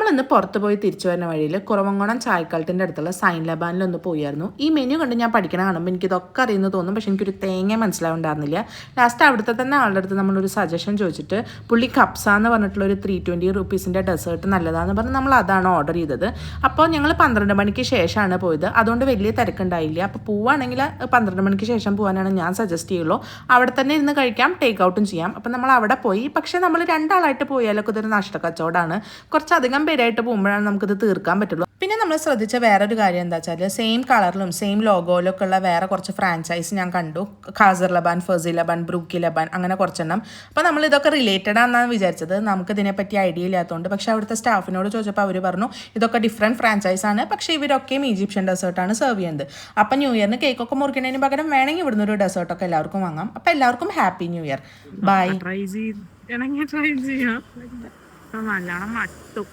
നമ്മളിന്ന് പുറത്ത് പോയി തിരിച്ചു വരുന്ന വഴിയിൽ കുറവങ്കോണം ചായക്കാലത്തിന്റെ അടുത്തുള്ള സൈൻ ലബാനിൽ ഒന്ന് പോയായിരുന്നു ഈ മെനു കണ്ട് ഞാൻ പഠിക്കണ കാണുമ്പോൾ എനിക്കിതൊക്കെ അറിയുന്നു തോന്നും. പക്ഷേ എനിക്കൊരു തേങ്ങ മനസ്സിലാവുണ്ടായിരുന്നില്ല. ലാസ്റ്റ് അവിടുത്തെ തന്നെ ആളുടെ അടുത്ത് നമ്മളൊരു സജഷൻ ചോദിച്ചിട്ട് പുള്ളി കപ്സ എന്ന് പറഞ്ഞിട്ടുള്ള ഒരു ത്രീ ട്വന്റി റുപ്പീസിന്റെ ഡെസേർട്ട് നല്ലതാണെന്ന് പറഞ്ഞ് നമ്മൾ അതാണ് ഓർഡർ ചെയ്തത്. അപ്പോൾ ഞങ്ങൾ പന്ത്രണ്ട് മണിക്ക് ശേഷമാണ് പോയത്. അതുകൊണ്ട് വലിയ തിരക്കുണ്ടായില്ല. അപ്പോൾ പോവുകയാണെങ്കിൽ പന്ത്രണ്ട് മണിക്ക് ശേഷം പോകാനാണ് ഞാൻ സജസ്റ്റ് ചെയ്യുള്ളൂ. അവിടെ തന്നെ ഇരുന്ന് കഴിക്കാം ടേക്ക് ഔട്ടും ചെയ്യാം. അപ്പോൾ നമ്മൾ അവിടെ പോയി. പക്ഷേ നമ്മൾ രണ്ടാളായിട്ട് പോയാലൊക്കെ ഇതൊരു നഷ്ടക്കച്ചവടമാണ്. കുറച്ചധികം പേരായിട്ട് പോകുമ്പോഴാണ് നമുക്കിത് തീർക്കാൻ പറ്റുള്ളൂ. പിന്നെ നമ്മൾ ശ്രദ്ധിച്ച വേറൊരു കാര്യം എന്താ വെച്ചാൽ സെയിം കളറിലും സെയിം ലോഗോയിലും ഒക്കെ ഉള്ള വേറെ കുറച്ച് ഫ്രാഞ്ചൈസ് ഞാൻ കണ്ടു. ഖാസർ ലബാൻ ഫസി ലബാൻ ബ്രൂക്കി ലബാൻ അങ്ങനെ കുറച്ചെണ്ണം. അപ്പോൾ നമ്മൾ ഇതൊക്കെ റിലേറ്റഡ് ആണെന്നാണ് വിചാരിച്ചത്. നമുക്ക് ഇതിനെപ്പറ്റി ഐഡിയ ഇല്ലാത്തതുകൊണ്ട് പക്ഷേ അവിടുത്തെ സ്റ്റാഫിനോട് ചോദിച്ചപ്പോൾ അവർ പറഞ്ഞു ഇതൊക്കെ ഡിഫറെന്റ് ഫ്രാഞ്ചൈസ് ആണ്. പക്ഷേ ഇവരൊക്കെയും ഈജിപ്ഷ്യൻ ഡെസേർട്ടാണ് സെർവ് ചെയ്യുന്നത്. അപ്പം ന്യൂ ഇയറിന് കേക്കൊക്കെ മുറിക്കുന്നതിന് പകരം വേണമെങ്കിൽ ഇവിടുന്ന് ഒരു ഡെസേർട്ടൊക്കെ എല്ലാവർക്കും വാങ്ങാം. അപ്പം എല്ലാവർക്കും happy new year bye try try ചെയ്യാം. നല്ലോണം മട്ടും